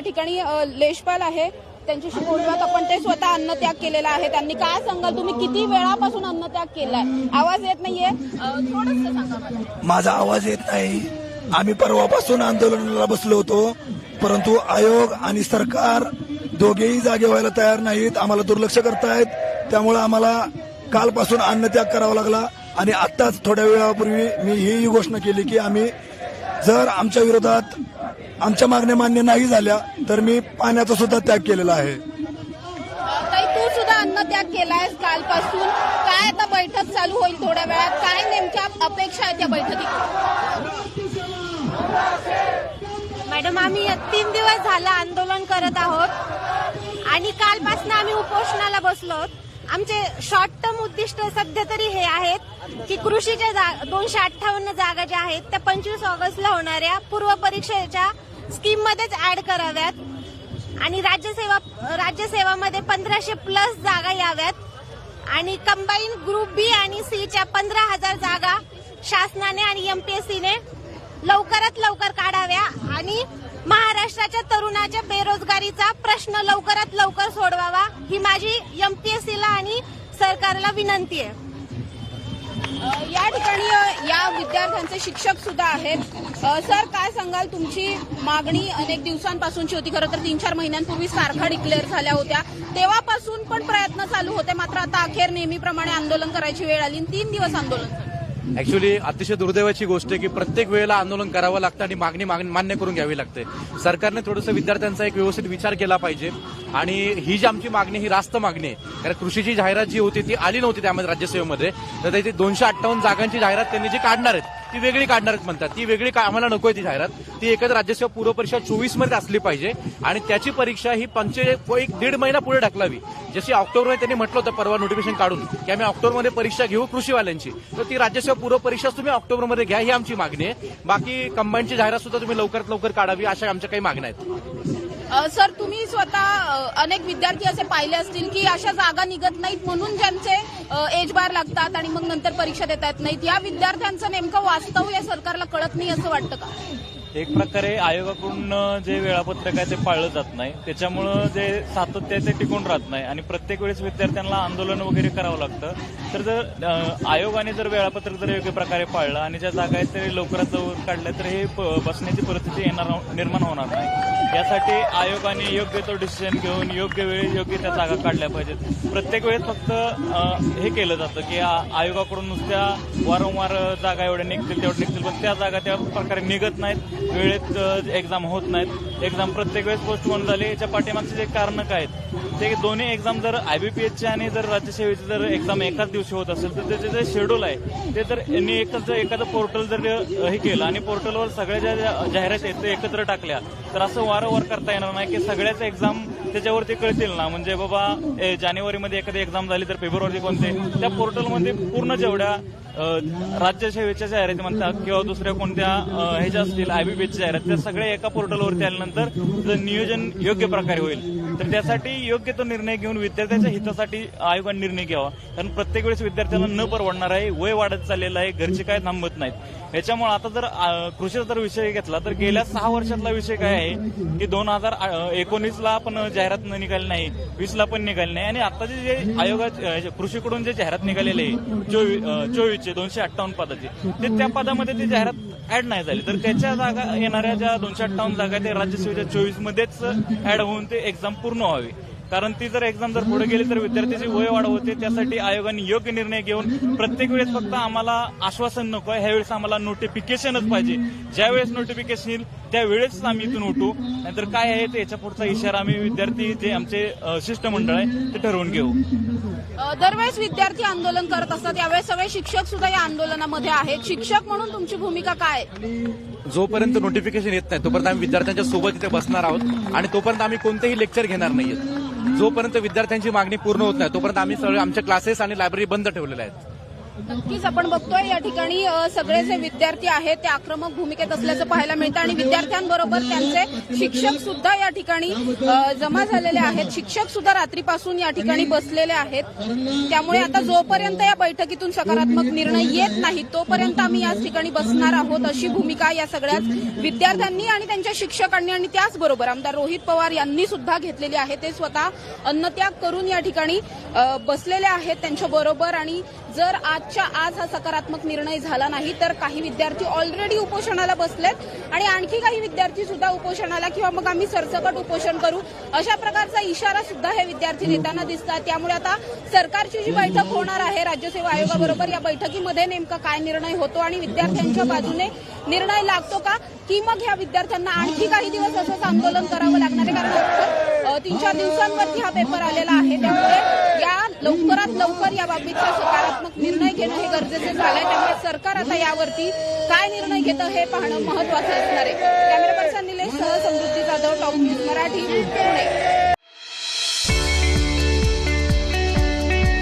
ठिकाणी लेशपाल आहे. त्यांच्याशी बोलूयात आपण. ते स्वतः अन्नत्याग केलेला आहे. त्यांनी काय सांगाल? तुम्ही किती वेळापासून अन्नत्याग केलाय? आवाज येत नाहीये. थोडस सांगा माझा आवाज येत नाही. आम्ही परवापासून आंदोलनाला बसलो होतो. परंतु आयोग आणि सरकार दोघेही जागे व्हायला तयार नाहीत. आम्हाला दुर्लक्ष करतायत. त्यामुळे आम्हाला कालपासून अन्नत्याग करावा लागला. आणि आत्ताच थोड्या वेळापूर्वी मी ही घोषणा केली की आम्ही जर आमच्या विरोधात आमच्या मागण्या मान्य नाही झाल्या तर मी पाण्याचा सुद्धा त्याग केलेला आहे. ताई तू सुद्धा अन्नत्याग केलायस कालपासून. काय आता बैठक चालू होईल थोड्या वेळात? काय नेमक्या अपेक्षा आहेत या बैठकीत? मॅडम आम्ही या तीन दिवस झालं आंदोलन करत आहोत. आणि कालपासून आम्ही उपोषणाला बसलो आमचे शॉर्ट टर्म उद्दिष्ट सध्या तरी हे आहेत की कृषीच्या जा- दोनशे अठ्ठावन्न जागा ज्या आहेत त्या पंचवीस ऑगस्टला होणाऱ्या पूर्व परीक्षेच्या स्कीम मध्येच ऍड कराव्यात. आणि राज्यसेवा राज्यसेवामध्ये पंधराशे प्लस जागा याव्यात. आणि कंबाईन ग्रुप बी आणि सी च्या पंधरा हजार जागा शासनाने आणि एमपीएससीने लवकरात लवकर काढाव्या. आणि महाराष्ट्राच्या तरुणाच्या बेरोजगारीचा प्रश्न लवकरात लवकर सोडवावा ही माझी एमपीएससीला आणि सरकारला विनंती आहे. या ठिकाणी या विद्यार्थ्यांचे शिक्षक सुद्धा आहेत. सर काय सांगाल? तुमची मागणी अनेक दिवसांपासूनची होती. खरं तर तीन चार महिन्यांपूर्वी सारखा डिक्लेअर झाल्या होत्या. तेव्हापासून पण प्रयत्न चालू होते. मात्र आता अखेर नेहमीप्रमाणे आंदोलन करायची वेळ आली तीन दिवस आंदोलन झालं. ऍक्च्युली अतिशय दुर्दैवाची गोष्ट आहे की प्रत्येक वेळेला आंदोलन करावं लागतं आणि मागणी मागणी मान्य करून घ्यावी लागते. सरकारने थोडंसं विद्यार्थ्यांचा एक व्यवस्थित विचार केला पाहिजे. आणि ही जी आमची मागणी ही रास्त मागणी आहे. कारण कृषीची जाहिरात जी होती ती आली नव्हती त्यामध्ये राज्यसेवेमध्ये. तर त्याची दोनशे अठ्ठावन्न जागांची जाहिरात त्यांनी जी काढणार आहेत ती वेगळी काढणार म्हणतात. ती वेगळी का- आम्हाला नकोय ती जाहिरात. ती एकच राज्यसेवा पूर्व परीक्षा चोवीसमध्ये असली पाहिजे आणि त्याची परीक्षा ही पंचे एक दीड महिना पुढे ढकलावी. जशी ऑक्टोबरमध्ये त्यांनी म्हटलं होतं परवा नोटिफिकेशन काढून की आम्ही ऑक्टोबरमध्ये परीक्षा घेऊ कृषीवाल्यांची. तर ती राज्यसेवा पूर्व परीक्षा तुम्ही ऑक्टोबरमध्ये घ्या ही आमची मागणी आहे. बाकी कंबाईनची जाहिरात सुद्धा तुम्ही लवकरात लवकर काढावी अशा आमच्या काही मागण्या आहेत. सर तुम्ही स्वतः अनेक विद्यार्थी असे पाहिले असतील की अशा जागा निघत नाहीत म्हणून ज्यांचे एज बार लागतात आणि मग नंतर परीक्षा देता येत नाहीत. या विद्यार्थ्यांचं नेमकं वास्तव या सरकारला कळत नाही असं वाटतं का? एक प्रकारे आयोगाकडून जे वेळापत्रक आहे ते पाळलं जात नाही. त्याच्यामुळं जे सातत्य आहे ते टिकून राहत नाही. आणि प्रत्येक वेळेस विद्यार्थ्यांना आंदोलन वगैरे करावं लागतं. तर जर आयोगाने जर वेळापत्रक जर योग्य प्रकारे पाळलं आणि ज्या जागा आहेत ते लवकरात लवकर काढल्या तर हे प- बसण्याची परिस्थिती येणार निर्माण होणार नाही. यासाठी आयोगाने योग्य तो डिसिजन घेऊन योग्य वेळी योग्य त्या जागा काढल्या पाहिजेत. प्रत्येक वेळेस फक्त हे केलं जातं की आयोगाकडून नुसत्या वारंवार जागा एवढ्या निघतील तेवढ्या निघतील पण त्या जागा त्या प्रकारे निघत नाहीत. वेळेत एक्झाम होत नाहीत. एक्झाम प्रत्येक वेळेस पोस्टपोन झाले. याच्या पाठीमागचे जे कारण काय आहेत ते दोन्ही एक्झाम जर आयबीपीएसचे आणि जर राज्यसेवेची जर एक्झाम एकाच दिवशी होत असेल तर त्याचे जे शेड्यूल आहे ते जर यांनी एकच जर एखादं पोर्टल जर हे केलं आणि पोर्टलवर सगळ्या ज्या जाहिराती आहेत ते एकत्र टाकल्या तर असं वारंवार करता येणार नाही की सगळ्याच एक्झाम त्याच्यावरती कळतील ना? म्हणजे बाबा ए, जानेवारीमध्ये एखादी एक्झाम झाली तर फेब्रुवारी कोणते? त्या पोर्टलमध्ये पूर्ण जेवढ्या राज्यसेवेच्या जाहिराती म्हणतात किंवा दुसऱ्या कोणत्या ह्याच्या असतील आयबीबीच्या जाहिरात त्या सगळ्या एका पोर्टलवरती आल्यानंतर त्याचं नियोजन योग्य प्रकारे होईल. तर त्यासाठी योग्य तो निर्णय घेऊन विद्यार्थ्यांच्या हितासाठी आयोगाने निर्णय घ्यावा. कारण प्रत्येक वेळेस विद्यार्थ्याला न परवडणार आहे वय वाढत चाललेलं आहे घरचे काय थांबत नाहीत. याच्यामुळे आता जर कृषीचा जर विषय घेतला तर गेल्या सहा वर्षातला विषय काय आहे की दोन हजार एकोणीसला पण जाहिरात निघाली नाही वीसला पण निघाली नाही. आणि आताचे जे आयोगात कृषीकडून जे जाहिरात निघालेले आहे चोवीस पदाचे दोनशे अठ्ठावन्न पदाचे. ते त्या पदामध्ये ती जाहिरात ऍड नाही झाली. तर त्याच्या जागा येणाऱ्या ज्या दोनशे अठ्ठावन्न जागा ते राज्यसेवेच्या चोवीस मध्येच ऍड होऊन ते एक्झाम पूर्ण व्हावी. कारण ती जर एक्झाम जर पुढे गेली तर विद्यार्थ्याची वय वाढ होते. त्यासाठी आयोगाने योग्य निर्णय घेऊन प्रत्येक वेळेस फक्त आम्हाला आश्वासन नको आहे. ह्यावेळेस आम्हाला नोटिफिकेशनच पाहिजे. ज्यावेळेस नोटिफिकेशन येईल त्यावेळेस आम्ही इथून उठू. नाहीतर काय आहे ते याच्या पुढचा इशारा आम्ही विद्यार्थी जे आमचे शिष्टमंडळ आहे ते ठरवून घेऊ. दरवेळेस विद्यार्थी आंदोलन करत असतात. यावेळेस सगळे शिक्षक सुद्धा या आंदोलनामध्ये आहेत. शिक्षक म्हणून तुमची भूमिका काय? जोपर्यंत नोटिफिकेशन येत नाही तोपर्यंत आम्ही विद्यार्थ्यांच्या सोबत इथे बसणार आहोत आणि तोपर्यंत आम्ही कोणतेही लेक्चर घेणार नाहीये जोपर्यंत विद्यार्थ्यांची मागणी पूर्ण होत नाही तोपर्यंत आम्ही सगळे आमचे क्लासेस आणि लायब्ररी बंद ठेवलेल्या आहेत. नक्कीच आपण बघतोय या ठिकाणी सगळे जे विद्यार्थी आहेत ते आक्रमक भूमिकेत असल्याचं पाहायला मिळतं आणि विद्यार्थ्यांबरोबर त्यांचे शिक्षक सुद्धा या ठिकाणी जमा झालेले आहेत. शिक्षक सुद्धा रात्रीपासून या ठिकाणी बसलेले आहेत. त्यामुळे आता जोपर्यंत या बैठकीतून सकारात्मक निर्णय येत नाही तोपर्यंत आम्ही याच ठिकाणी बसणार आहोत अशी भूमिका या सगळ्याच विद्यार्थ्यांनी आणि त्यांच्या शिक्षकांनी आणि त्याचबरोबर आमदार रोहित पवार यांनी सुद्धा घेतलेली आहे. ते स्वतः अन्नत्याग करून या ठिकाणी बसलेले आहेत त्यांच्या बरोबर आणि जर आजच्या आज हा सकारात्मक निर्णय झाला नाही तर काही विद्यार्थी ऑलरेडी उपोषणाला बसलेत आणि आणखी काही विद्यार्थी सुद्धा उपोषणाला किंवा मग आम्ही सरसकट उपोषण करू. अशा प्रकारचा इशारा सुद्धा हे विद्यार्थी देताना दिसतात. त्यामुळे आता सरकारची जी बैठक होणार आहे राज्यसेवा आयोगाबरोबर या बैठकीमध्ये नेमका काय निर्णय होतो आणि विद्यार्थ्यांच्या बाजूने निर्णय लागतो का? की मग ह्या विद्यार्थ्यांना आणखी काही दिवस असंच आंदोलन करावं लागणार आहे? कारण तीन चार दिवसांवरती हा पेपर आलेला आहे. त्यामुळे या लवकरात लवकर या बाबतीचा सकारात्मक निर्णय घेणं हे गरजेचं झालंय. त्यामुळे सरकार आता यावरती काय निर्णय घेतं हे पाहणं महत्वाचं असणार आहे. कॅमेरा पर्सन निलेश सह समृद्धी जाधव टॉप न्यूज मराठी पुणे.